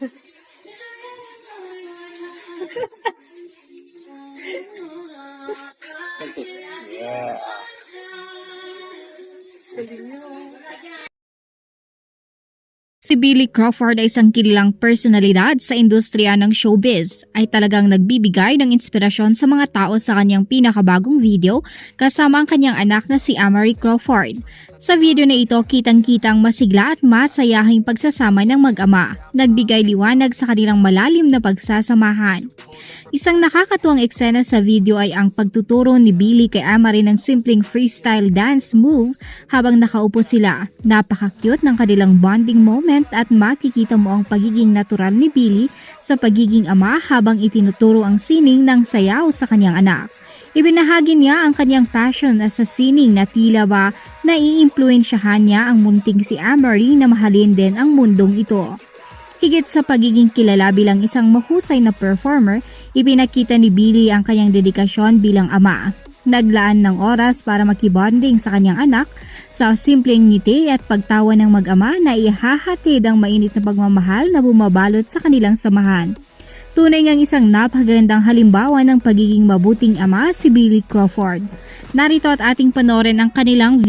Yeah. Si Billy Crawford ay isang kilalang personalidad sa industriya ng showbiz ay talagang nagbibigay ng inspirasyon sa mga tao sa kanyang pinakabagong video kasama ang kanyang anak na si Amari Crawford. Sa video na ito, kitang-kitang masigla at masayahing pagsasama ng mag-ama, nagbigay liwanag sa kanilang malalim na pagsasamahan. Isang nakakatuwang eksena sa video ay ang pagtuturo ni Billy kay Amari ng simpleng freestyle dance move habang nakaupo sila. Napaka-cute ng kanilang bonding moment at makikita mo ang pagiging natural ni Billy sa pagiging ama habang itinuturo ang sining ng sayaw sa kanyang anak. Ibinahagi niya ang kanyang passion as sa sining na tila ba naiimpluensyahan niya ang munting si Amari na mahalin din ang mundong ito. Higit sa pagiging kilala bilang isang mahusay na performer, ipinakita ni Billy ang kanyang dedikasyon bilang ama. Naglaan ng oras para makibonding sa kanyang anak sa simpleng ngiti at pagtawa ng mag-ama na ihahatid ang mainit na pagmamahal na bumabalot sa kanilang samahan. Tunay ngang isang napagandang halimbawa ng pagiging mabuting ama si Billy Crawford. Narito at ating panorin ang kanilang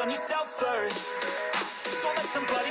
On yourself first. Don't let somebody